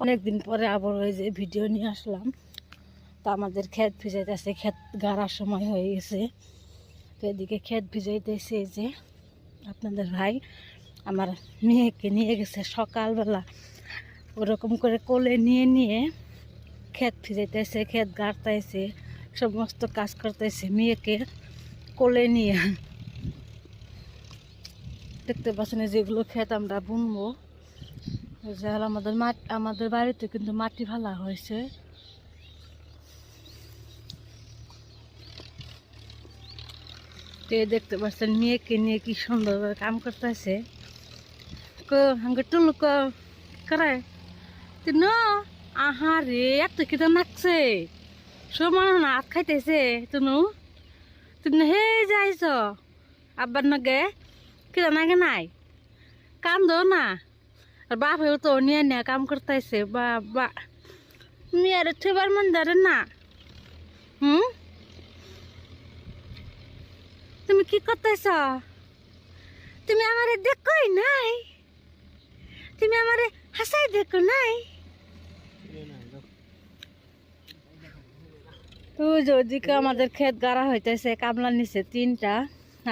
অনেকদিন পরে আবার ওই যে ভিডিও নিয়ে আসলাম। তো আমাদের ক্ষেত ভিজাইতেছে, ক্ষেত গাড়ার সময় হয়ে গেছে। তো এদিকে ক্ষেত ভিজাইতেছে যে আপনাদের ভাই। আমার মেয়েকে নিয়ে গেছে সকালবেলা। ওরকম করে কোলে নিয়ে নিয়ে ক্ষেত ভিজাইতেছে, ক্ষেত গাড়তাইছে, সমস্ত কাজ করতেছে মেয়েকে কোলে নিয়ে। দেখতে পাচ্ছেন যেগুলো ক্ষেত আমরা বুনবো। আমাদের মাটি আমাদের বাড়িতে কিন্তু মাটি ভালা হয়েছে। দেখতে পাচ্ছেন, মেয়েকে নিয়ে কি সুন্দরভাবে কাম করতেছে। হাঙ্গে টুলু করে। ন আহা রে এত কিটা নাকছে সমান না হাত খাইতেছে তুনু তুমি হে, যাইছ। আব্বার নগে কিটা নাগে নাই? কান্দো না। আর বাপেও তো নিয়ে নিয়ে কাম করতেছে, বা বা। মেয়ের থুবার মন ধরে না। হুম? তুমি কি করতেছ? তুমি আমারে দেখোই নাই? তুমি আমারে হাসাই দেখো নাই? তো যে ওইদিকে আমাদের ক্ষেত গাড়া হইতেছে, কামলা নিচে তিনটা,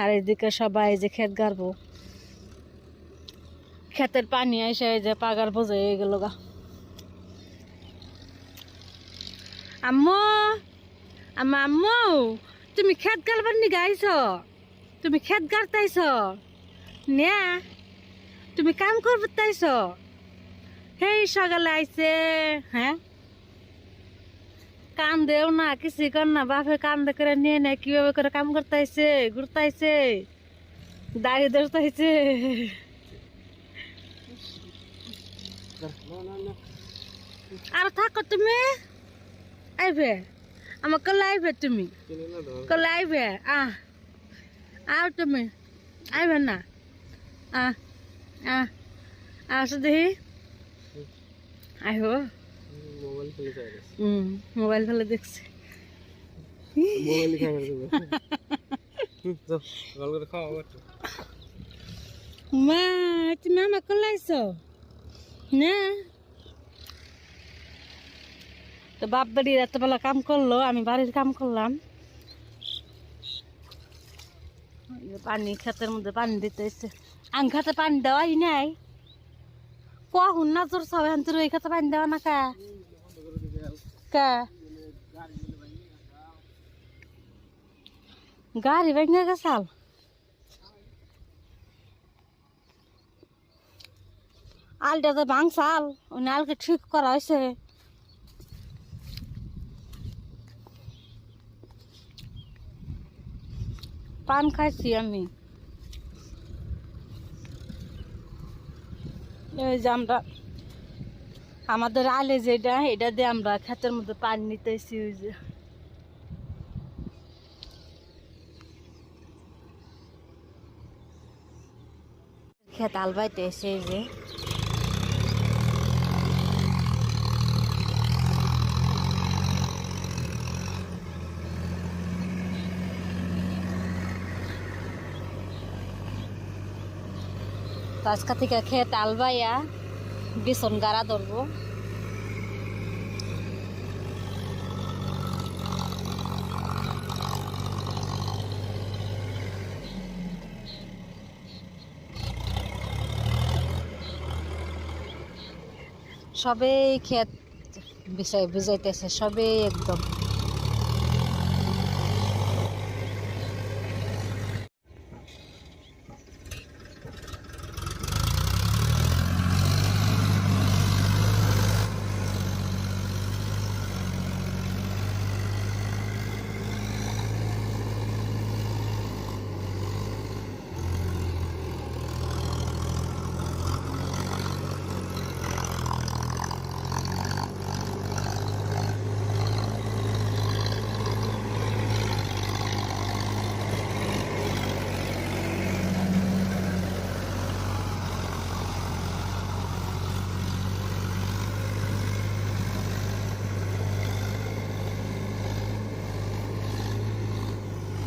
আর এদিকে সবাই যে ক্ষেত গাড়বো। ক্ষেতের পানি এসে যে পাগার বোঝে গেল গা। আম্মু আমা আম্মু, তুমি ক্ষেত গাড়বার নি গাইছ তুমি ক্ষেত গাড়তাইছ? নে তুমি কাম করবে তাইছ সেই সকালে আইছে হ্যাঁ? কান দেও না কিছু কর না, বাপে কান দে করে নিয়ে নেয়, কীভাবে করে কাম করতেছে ঘুরতাইছে, দাড়ি ধরতাইছে। আর থাকো তুমি। আইবে। আমার কলে আইবে তুমি। কলে আইবে আহ। আও তুমি। আইবে না। আহ। আহ। আসো দেখি। আইব। মোবাইল খেলে হুম মোবাইল ফেলে দেখছি। মোবাইল খাওয়া মা তুমি আমার কলে আইছো না। তো বাপ বাড়ির এতবেলা কাম করল, আমি বাড়ির কাম করলাম। পানি, ক্ষেতের মধ্যে পানি দিতে এসছে। আং খেতে পানি দেওয়াই নাই। কখন না তোর সবাই তোর ওই খেতে পানি দেওয়া না কা? কা? গাড়ি ভেঙে গেছাল আলটা তো ভাঙছাল, ওই আলকে ঠিক করা হয়েছে পান খাইছি আমি। এই যে আমরা, আমাদের আলে যেটা, এটা দিয়ে আমরা ক্ষেতের মধ্যে পানি নিতেছি ওই যে। ক্ষেত আলবাইতে এসে যে তো আজকা থেকে ক্ষেত আলবাইয়া বিছন গাড়া ধরবো। সবে ক্ষেত বিষয় বুঝাইতেছে সবে একদম।